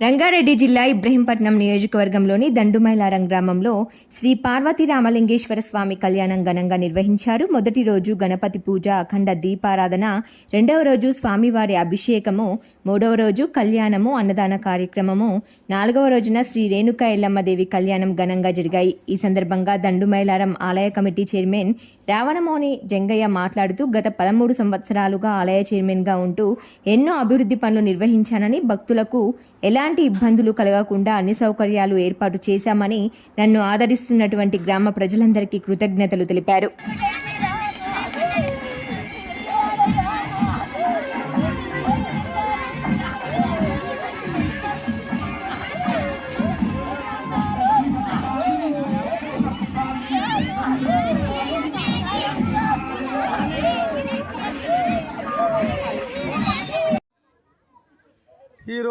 రంగారెడ్డి జిల్లా ఇబ్రహీంపట్నం నియోజకవర్గంలోని దండుమైలారం గ్రామంలో శ్రీ పార్వతి రామలింగేశ్వర స్వామి కళ్యాణం ఘనంగా నిర్వహించారు. మొదటి రోజు గణపతి పూజ అఖండ దీపారాధన రెండవ రోజు స్వామివారి అభిషేకము మూడవ రోజు కళ్యాణము అన్నదాన కార్యక్రమము. నాలుగవ రోజున శ్రీ రేణుకా ఎల్లమ్మదేవి కళ్యాణం ఘనంగా జరిగాయి. ఈ సందర్భంగా దండుమైలారం ఆలయ కమిటీ చైర్మన్ రావణమోని జంగయ్య మాట్లాడుతూ గత పదమూడు సంవత్సరాలుగా ఆలయ చైర్మన్గా ఉంటూ ఎన్నో అభివృద్ధి పనులు నిర్వహించానని భక్తులకు ఎలాంటి ఇబ్బందులు కలగకుండా అన్ని సౌకర్యాలు ఏర్పాటు చేశామని నన్ను ఆదరిస్తున్నటువంటి గ్రామ ప్రజలందరికీ కృతజ్ఞతలు తెలిపారు.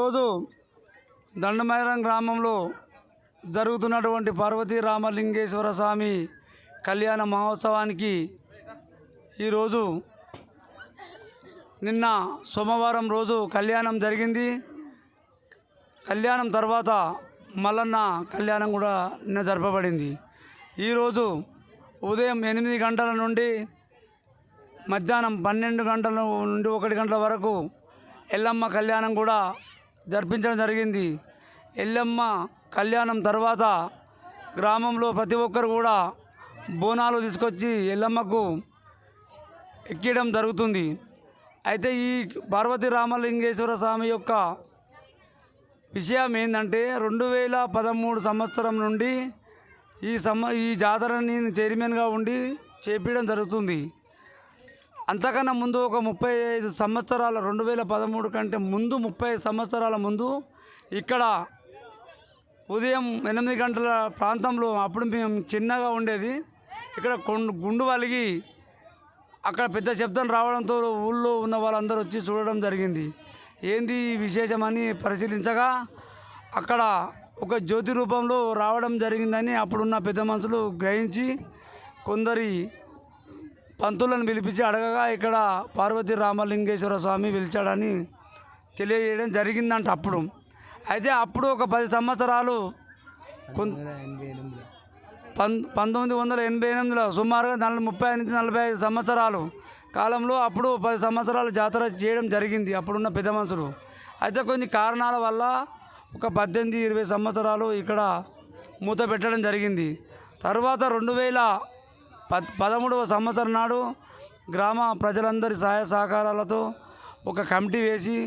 ఈరోజు దండమైరం గ్రామంలో జరుగుతున్నటువంటి పార్వతీ రామలింగేశ్వర స్వామి కళ్యాణ మహోత్సవానికి ఈరోజు నిన్న సోమవారం రోజు కళ్యాణం జరిగింది. కళ్యాణం తర్వాత మల్లన్న కళ్యాణం కూడా నిన్న జరపబడింది. ఈరోజు ఉదయం ఎనిమిది గంటల నుండి మధ్యాహ్నం పన్నెండు గంటల నుండి ఒకటి గంటల వరకు ఎల్లమ్మ కళ్యాణం కూడా జరిపించడం జరిగింది. ఎల్లమ్మ కళ్యాణం తర్వాత గ్రామంలో ప్రతి ఒక్కరు కూడా బోనాలు తీసుకొచ్చి ఎల్లమ్మకు ఎక్కడం జరుగుతుంది. అయితే ఈ పార్వతీ రామలింగేశ్వర స్వామి యొక్క విషయం ఏంటంటే రెండు వేల పదమూడు సంవత్సరం నుండి ఈ సమ ఈ జాతరని చైర్మన్గా ఉండి చేపించడం జరుగుతుంది. అంతకన్నా ముందు ఒక ముప్పై ఐదు సంవత్సరాల రెండు వేల పదమూడు కంటే ముందు ముప్పై సంవత్సరాల ముందు ఇక్కడ ఉదయం ఎనిమిది గంటల ప్రాంతంలో అప్పుడు మేము చిన్నగా ఉండేది. ఇక్కడ గుండు వలిగి అక్కడ పెద్ద శబ్దం రావడంతో ఊళ్ళో ఉన్న వాళ్ళందరూ వచ్చి చూడడం జరిగింది. ఏంది విశేషమని పరిశీలించగా అక్కడ ఒక జ్యోతి రూపంలో రావడం జరిగిందని అప్పుడున్న పెద్ద మనుషులు గ్రహించి కొందరి పంతులను పిలిపించి అడగగా ఇక్కడ పార్వతి రామలింగేశ్వర స్వామి పిలిచాడని తెలియజేయడం జరిగిందంట అప్పుడు. అయితే అప్పుడు ఒక పది సంవత్సరాలు పం పంతొమ్మిది వందల ఎనభై ఎనిమిదిలో సుమారుగా నలభై ముప్పై నుంచి నలభై ఐదు సంవత్సరాలు కాలంలో అప్పుడు పది సంవత్సరాలు జాతర చేయడం జరిగింది అప్పుడున్న పెద్ద మనుషులు. అయితే కొన్ని కారణాల వల్ల ఒక పద్దెనిమిది ఇరవై సంవత్సరాలు ఇక్కడ మూత పెట్టడం జరిగింది. తర్వాత రెండు వేల పదమూడవ సంవత్సరం నాడు గ్రామ ప్రజలందరి సహాయ సహకారాలతో ఒక కమిటీ వేసి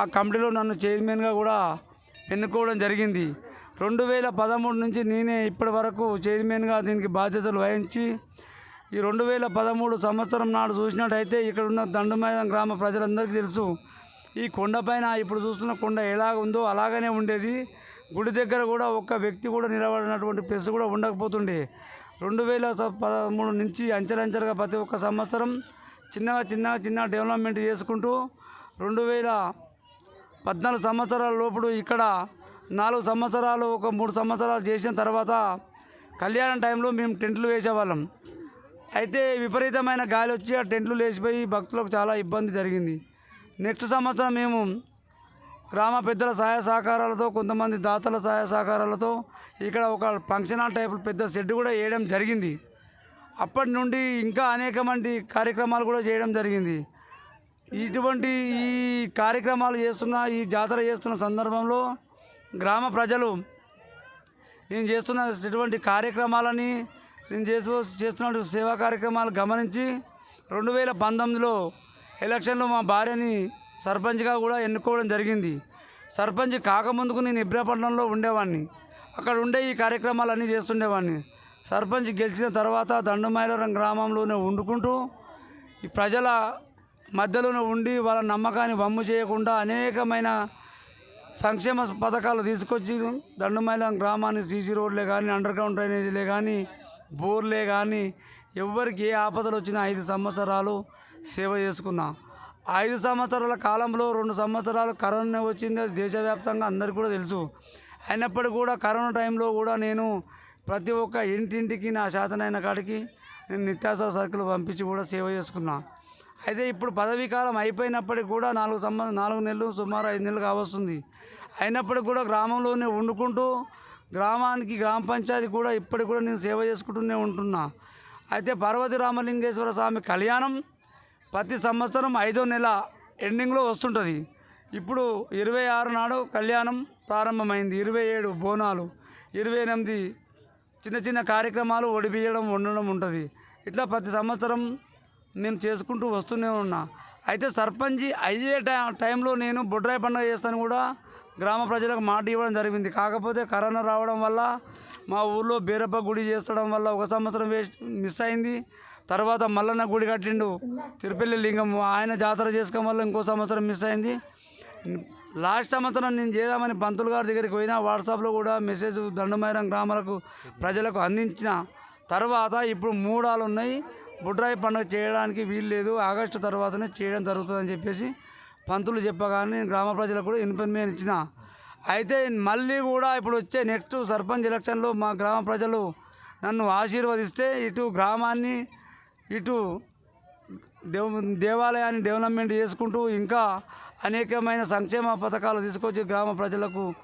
ఆ కమిటీలో నన్ను చైర్మన్గా కూడా ఎన్నుకోవడం జరిగింది. రెండు వేల పదమూడు నుంచి నేనే ఇప్పటి వరకు చైర్మన్గా దీనికి బాధ్యతలు వహించి ఈ రెండు వేల పదమూడు సంవత్సరం నాడు చూసినట్టయితే ఇక్కడ ఉన్న దండమైదాం గ్రామ ప్రజలందరికీ తెలుసు. ఈ కొండపైన ఇప్పుడు చూస్తున్న కొండ ఎలాగ ఉందో అలాగనే ఉండేది. గుడి దగ్గర కూడా ఒక్క వ్యక్తి కూడా నిలబడినటువంటి ప్లేస్ కూడా ఉండకపోతుండే. రెండు వేల పదమూడు నుంచి అంచెలంచెలుగా ప్రతి ఒక్క సంవత్సరం చిన్నగా చిన్నగా చిన్న డెవలప్మెంట్ చేసుకుంటూ రెండు వేల పద్నాలుగు సంవత్సరాల లోపుడు ఇక్కడ నాలుగు సంవత్సరాలు ఒక మూడు సంవత్సరాలు చేసిన తర్వాత కళ్యాణం టైంలో మేము టెంట్లు వేసేవాళ్ళం. అయితే విపరీతమైన గాలి వచ్చి ఆ టెంట్లు లేచిపోయి భక్తులకు చాలా ఇబ్బంది జరిగింది. నెక్స్ట్ సంవత్సరం మేము గ్రామ పెద్దల సహాయ సహకారాలతో కొంతమంది దాతల సహాయ సహకారాలతో ఇక్కడ ఒక ఫంక్షన్ హాల్ టైప్ పెద్ద షెడ్ కూడా వేయడం జరిగింది. అప్పటి నుండి ఇంకా అనేక మంది కార్యక్రమాలు కూడా చేయడం జరిగింది. ఇటువంటి ఈ కార్యక్రమాలు చేస్తున్న ఈ జాతర చేస్తున్న సందర్భంలో గ్రామ ప్రజలు నేను చేస్తున్న ఇటువంటి కార్యక్రమాలని నేను చేసు చేస్తున్న సేవా కార్యక్రమాలు గమనించి రెండు వేల పంతొమ్మిదిలో ఎలక్షన్లో మా భార్యని సర్పంచ్గా కూడా ఎన్నుకోవడం జరిగింది. సర్పంచ్ కాకముందుకు నేను ఇబ్రాపట్నంలో ఉండేవాడిని అక్కడ ఉండే ఈ కార్యక్రమాలన్నీ చేస్తుండేవాడిని సర్పంచ్ గెలిచిన తర్వాత దండుమైలవరం గ్రామంలోనే వండుకుంటూ ఈ ప్రజల మధ్యలోనే ఉండి వాళ్ళ నమ్మకాన్ని వమ్ము చేయకుండా అనేకమైన సంక్షేమ పథకాలు తీసుకొచ్చి దండుమైలం గ్రామాన్ని సీసీ రోడ్లే కానీ అండర్ గ్రౌండ్ డ్రైనేజీలే కానీ బోర్లే కానీ ఎవరికి ఏ ఆపదలు వచ్చినా ఐదు సంవత్సరాలు సేవ చేసుకున్నా. ఐదు సంవత్సరాల కాలంలో రెండు సంవత్సరాలు కరోనా వచ్చింది అది దేశవ్యాప్తంగా అందరికీ కూడా తెలుసు. అయినప్పటికీ కూడా కరోనా టైంలో కూడా నేను ప్రతి ఒక్క ఇంటింటికి నా శాతనైన కాడికి నేను నిత్యావసర సరుకులు పంపించి కూడా సేవ చేసుకున్నా. అయితే ఇప్పుడు పదవీ కాలం అయిపోయినప్పటికి కూడా నాలుగు సంవ నాలుగు నెలలు సుమారు ఐదు నెలలు కావస్తుంది. అయినప్పటికి కూడా గ్రామంలోనే వండుకుంటూ గ్రామానికి గ్రామ పంచాయతీ కూడా ఇప్పటికి కూడా నేను సేవ చేసుకుంటూనే ఉంటున్నా. అయితే పార్వతి రామలింగేశ్వర స్వామి కళ్యాణం ప్రతి సంవత్సరం ఐదో నెల ఎండింగ్లో వస్తుంటుంది. ఇప్పుడు ఇరవై ఆరు నాడు కళ్యాణం ప్రారంభమైంది. ఇరవై ఏడు బోనాలు ఇరవై ఎనిమిది చిన్న చిన్న కార్యక్రమాలు ఒడిపియడం వండడం ఉంటుంది. ఇట్లా ప్రతి సంవత్సరం నేను చేసుకుంటూ వస్తూనే ఉన్నా. అయితే సర్పంచి అయ్యే టై టైంలో నేను బొడ్రాయి పండుగ చేస్తాను కూడా గ్రామ ప్రజలకు మాట ఇవ్వడం జరిగింది. కాకపోతే కరోనా రావడం వల్ల మా ఊర్లో బీరప్ప గుడి చేస్తడం వల్ల ఒక సంవత్సరం వేస్ట్ మిస్ అయింది. తర్వాత మల్లన్న గుడి కట్టిండు. తిరుపల్లి లింగం ఆయన జాతర చేసుకోవడం వల్ల ఇంకో సంవత్సరం మిస్ అయింది. లాస్ట్ సంవత్సరం నేను చేద్దామని పంతులు గారి దగ్గరికి పోయినా వాట్సాప్లో కూడా మెసేజ్ దండమైరం గ్రామాలకు ప్రజలకు అందించిన తర్వాత ఇప్పుడు మూడాలు ఉన్నాయి. బుడ్రాయి పండుగ చేయడానికి వీలు లేదు. ఆగస్టు తర్వాతనే చేయడం జరుగుతుందని చెప్పేసి పంతులు చెప్పగానే నేను గ్రామ ప్రజలకు కూడా ఇన్ఫర్మేషన్ ఇచ్చిన. అయితే మళ్ళీ కూడా ఇప్పుడు వచ్చే నెక్స్ట్ సర్పంచ్ ఎలక్షన్లో మా గ్రామ ప్రజలు నన్ను ఆశీర్వదిస్తే ఇటు గ్రామాన్ని ఇటు దేవ దేవాలయాన్ని డెవలప్మెంట్ చేసుకుంటూ ఇంకా అనేకమైన సంక్షేమ పథకాలు తీసుకొచ్చి గ్రామ ప్రజలకు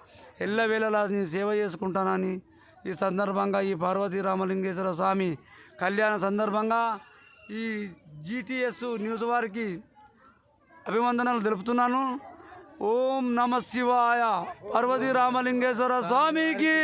ఎల్లవేళలా నేను సేవ చేసుకుంటానని ఈ సందర్భంగా ఈ పార్వతీ రామలింగేశ్వర స్వామి కళ్యాణ సందర్భంగా ఈ జీటీఎస్ న్యూస్ వారికి అభివందనలు తెలుపుతున్నాను. ఓం నమ శివాయ. పార్వతీ రామలింగేశ్వర స్వామికి.